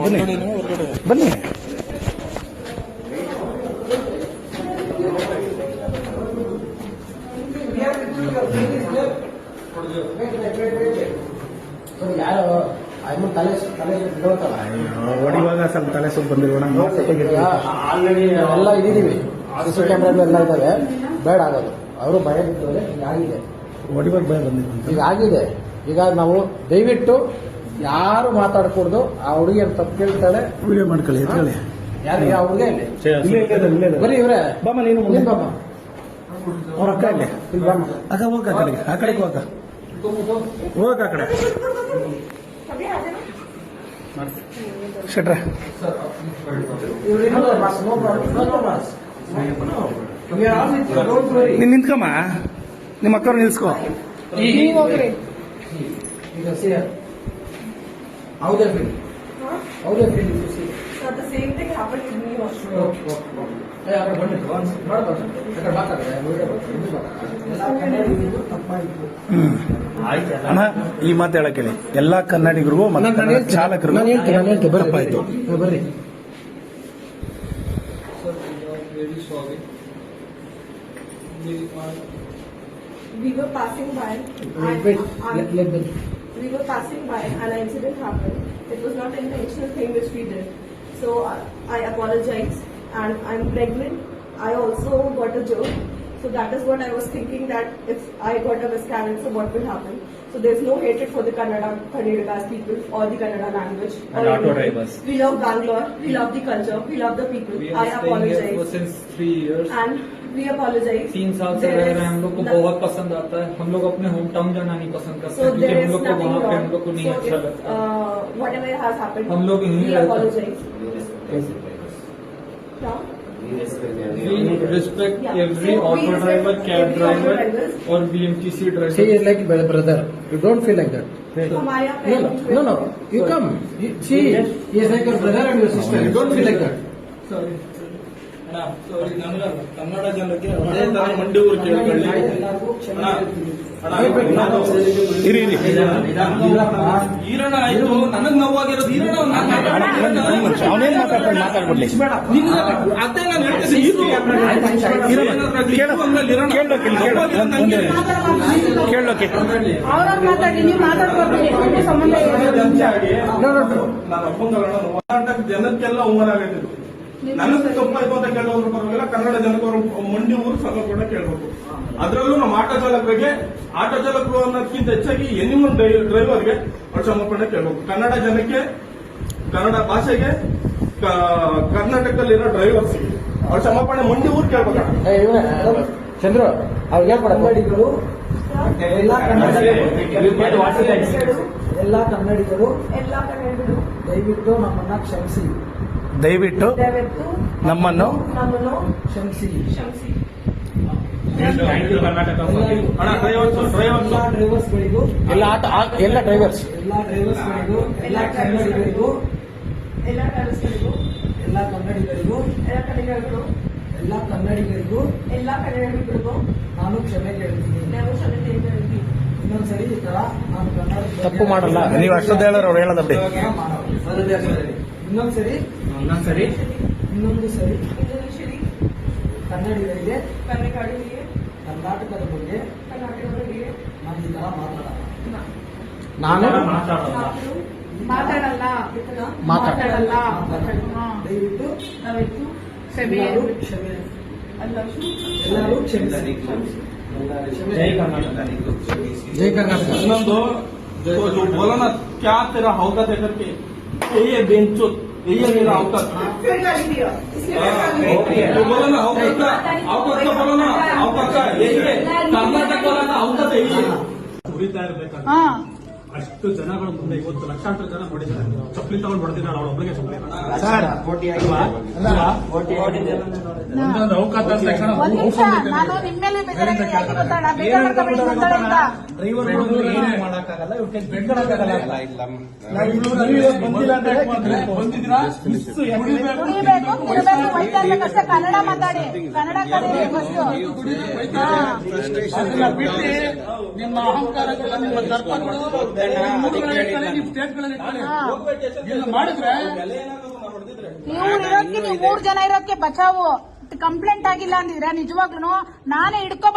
ಬನ್ನಿ. ಬನ್ನಿ. ಯಾರು ಅಮ್ಮ ತಲೆ ತಲೆ ಬಿದ್ದೋಗ್ತಲ್ಲ. ಹೊಡಿವಾಗ ಸ್ವಲ್ಪ ತಲೆ ಸ್ವಲ್ಪ ಬಂದಿರೋಣ ಆಲ್ರೆಡಿ ಎಲ್ಲ ಇದ್ದೀವಿ. ಸಿ ಸಿ ಎಲ್ಲ ಇದ್ದಾವೆ ಬೇಡ ಆಗೋದು. ಅವರು ಭಯ ಈಗ ಆಗಿದೆ ಹೊಡಿವಾಗ ಭಯ ಬಂದಿತ್ತು ಈಗ ಆಗಿದೆ ಈಗ ನಾವು ದಯವಿಟ್ಟು ಯಾರು ಮಾತಾಡಕೂಡ್ದು ಆ ಹುಡುಗಿ ಅಂತ ತಪ್ಪು ಕೇಳ್ತಾಳೆ. ವಿಡಿಯೋ ಮಾಡ್ಕೊಳ್ಳಿ ಎತ್ಕೊಳ್ಳಿ ಯಾರು ಆ ಹುಡುಗ ಇಲ್ಲಿ? ಇಲ್ಲೇ ಇಲ್ಲೇ ಇಲ್ಲೇ ಇಲ್ಲೇ. ಬರೀ ಇವ್ರೆ. ಬಾಮ್ಮ ನೀನು ಮುಂದೆ. ಬಮ್ಮ. ಅವ್ರ ಅಕ್ಕ ಇಲ್ಲಿ. ಇಲ್ಲಿ ಬಾಮ್ಮ. ಅಕ್ಕ ಹೋಗ ಆ ಕಡೆಗೆ. ಆ ಕಡೆಗೆ ಹೋಗ. ಹೋಗ ಆ ಕಡೆ. ಶೆಟ್ರ. ನೀನ್ ನಿಂತ್ಕಮ್ಮ. ನಿಮ್ಮ ಅಕ್ಕವ್ರು ನಿಲ್ಸ್ಕೋ. ಈಗ. How they feel? How they feel if you see? So the same thing happened to me also. Okay, okay, okay. ಏ, ಕಡೆ ಬನ್ನಿ, ಒಂದ್ ನೋಡ್ಬೋದು. ಕಡೆ ಮಾತಾಡ್ರೆ, ವಿಡಿಯೋ ಅಣ್ಣ ಈ ಮಾತು ಹೇಳಕ್ ಹೇಳಿ ಎಲ್ಲಾ ಕನ್ನಡಿಗರಿಗೂ ನಾನು- ನಾನು ಮತ್ತೆ ಚಾಲಕರು ನಾನು ಹೇಳ್ತೀನಿ, ನಾನು ಹೇಳ್ತೀನಿ, ಬರ್ರಿ, ಬರ್ರಿ. ತಪ್ಪಾಯ್ತು ಬರ್ರಿ very sorry. We were passing by. Wait, wait, let, let them. We were passing by and an incident happened. It was not an intentional thing which we did. So uh, I, I apologize and I'm pregnant. I also got a joke. So that is what I was thinking that if I got a miscarriage, so what will happen? So there's no hatred for the Kannada, Kannadigas people or the Kannada language. And or auto drivers. We love Bangalore. We love the culture. We love the people. we I here for apologize. since three years. And وی اپالوجائز تین سال سے رہ رہے ہیں ہم لوگ کو بہت پسند آتا ہے۔ ہم لوگ اپنے ہوم ٹاؤن جانا نہیں پسند کرتے ہیں ہم لوگ کو وہاں پہ ہم لوگ کو نہیں اچھا لگتا۔ ہم لوگ یہیں ریسپیکٹ Kannada ಜನಕ್ಕೆ ಅದೇ ತರ ಮಂಡಿ ಊರು ಕೇಳ್ಕೊಳ್ಳಿ ಈರಣ್ಣ ಆಯ್ತು ನನಗ್ ನೋವಾಗಿರೋದು ಈರಣ ಅವ್ನು ಅವನೇನ್ ಮಾತಾಡ್ತಾನೆ ಮಾತಾಡ್ಬಿಡ್ಲಿ ನಿನ್ನ ಅದೇ ನಾನು ಹೇಳ್ತೀನಿ. ಕೇಳೋಕೆ ನಾನು ಜನಕ್ಕೆಲ್ಲ ಆಗತ್ತಿದ್ದು ನನಗ್ ತಪ್ಪಾಯ್ತು ಅಂತ ಕೇಳೋದ್ರ ಪರವಾಗಿಲ್ಲ ಕನ್ನಡ ಜನಕರು ಅವ್ರು ಮಂಡಿ ಊರು ಸ್ವಲ್ಪ ಕೂಡ ಕೇಳಬೇಕು ಅದರಲ್ಲೂ ನಮ್ಮ ಆಟೋ ಚಾಲಕರಿಗೆ ಆಟೋ ಚಾಲಕರು ಅನ್ನೋದಕ್ಕಿಂತ ಹೆಚ್ಚಾಗಿ ಎನಿಮನ್ ಡ್ರೈವರ್ಗೆ ಅವ್ರು ಸಮರ್ಪಣೆ ಕೇಳಬೇಕು ಕನ್ನಡ ಜನಕ್ಕೆ ಕನ್ನಡ ಭಾಷೆಗೆ ಕರ್ನಾಟಕದಲ್ಲಿರೋ ಡ್ರೈವರ್ಸ್ ಅವ್ರ ಸಮರ್ಪಣೆ ಮಂಡಿ ಊರು ಕೇಳ್ಬೇಕಣ್ಣ ಏ, ಇವ್ನೇ, ಚಂದ್ರು ಅವ್ರಿಗೆ ಕನ್ನಡಿಗರು ಎಲ್ಲ ಕನ್ನಡಿಗರು ಎಲ್ಲ ಕನ್ನಡಿಗರು ದಯವಿಟ್ಟು ನಮ್ಮನ್ನ ಕ್ಷಮಿಸಿ ದಯವಿಟ್ಟು ನಮ್ಮನ್ನು ಎಲ್ಲ ಎಲ್ಲ ಆಟ ಆ- ಎಲ್ಲ ಡ್ರೈವರ್ಸ್ ಎಲ್ಲ ಡ್ರೈವರ್ಸ್ಗಳಿಗೂ ಎಲ್ಲ ಕನ್ನಡಿಗರಿಗೂ ಎಲ್ಲ ಕನ್ನಡಿಗರಿಗೂ. ಎಲ್ಲ ಕನ್ನಡಿಗರಿಗೂ ಎಲ್ಲ ಕನ್ನಡಿಗರಿಗೂ. ಎಲ್ಲ ಕನ್ನಡಿಗರಿಗೂ ಎಲ್ಲ ಕನ್ನಡಿಗರಿಗೂ. ನಾನು ಕ್ಷಮೆ ಕೇಳ್ತೀನಿ. ನಾವು ಕ್ಷಮೆ ಕೇಳ್ತೀವಿ ಇನ್ನೊಂದ್ಸರಿ ಈ ತರ ನಾನು ಕನ್ನಡ ತಪ್ಪು ಮಾಡಲ್ಲ. ನೀವು ಅಷ್ಟೊಂದು ಹೇಳೋರು ಅವ್ರು ಹೇಳೋದು ಬಿಡಿ ಇನ್ನೊಂದ್ಸರಿ ಇನ್ನೊಂದ್ಸರಿ ಇನ್ನೊಂದು ಸರಿ ಇನ್ನೊಂದು ಶ್ರೀ ಕನ್ನಡಿಗರಿಗೆ ಕನ್ನಡಿಗರಿಗೆ ಕರ್ನಾಟಕದ ಬಗ್ಗೆ ಕರ್ನಾಟಕದವರಿಗೆ ನಾನು ಈ ತರ ಮಾತಾಡಲ್ಲ ನಾನು ನಾವು ಮಾತಾಡಲ್ಲ ಮಾತಾಡಲ್ಲ. ಮಾತಾಡಲ್ಲ ಹಾ. ದಯವಿಟ್ಟು ದಯವಿಟ್ಟು ಎಲ್ಲರೂ ಕ್ಷಮೆ ಕ್ಷಮೆ ಎಲ್ಲರೂ ಎಲ್ಲರೂ ಕ್ಷಮಿಸಿ ಜೈ ಕರ್ನಾಟಕ ಜೈ ಕರ್ನಾಟಕ ಇನ್ನೊಂದು तो जो बोला ना क्या तेरा औकात है करके یہ بین چوت یہ میرا اوقات ہاں، بولے نا اوقات کا اوقات کا بولے نا اوقات کا یہ کرناٹک والا کا اوقات ہے یہ۔ تیار بیٹھا ಅಷ್ಟು ಜನಗಳ ಮುಂದೆ ಇವತ್ತು ಲಕ್ಷಾಂತರ ಜನ ನೋಡಿದ್ದಾರೆ. ಚಪ್ಪಲಿ ತಗೊಂಡು ಹೊಡೆದಿದ್ದಾಳೆ ಅವಳ ಒಬ್ಬಳಿಗೆ ಚಪ್ಪಲಿ. ಸರ್ ಒಂದೊಂದು ಅವಕಾಶ ತಕ್ಷಣ ಬಂದಿಲ್ಲ ಕನ್ನಡ ಮಾತಾಡಿ. ಕನ್ನಡ ಕಲೀರಿ ಫಸ್ಟ್ ಅದನ್ನ ಬಿಟ್ಟು ನಿಮ್ಮ ಅಹಂಕಾರಗಳು ನಿಮ್ಮ ದರ್ಪಗಳು ನೀವು ಸ್ಟೇಟ್ಗಳಲ್ಲಿ. ಮಾಡಿದ್ರೆ ನೀವು ಮೂರ್ ಜನ ಇರೋದಕ್ಕೆ ಬಚಾವು. ಕಂಪ್ಲೇಂಟ್ ಆಗಿಲ್ಲ ಅಂದಿದ್ರೆ ನಿಜವಾಗ್ಲೂ ನಾನೇ ಹಿಡ್ಕೊ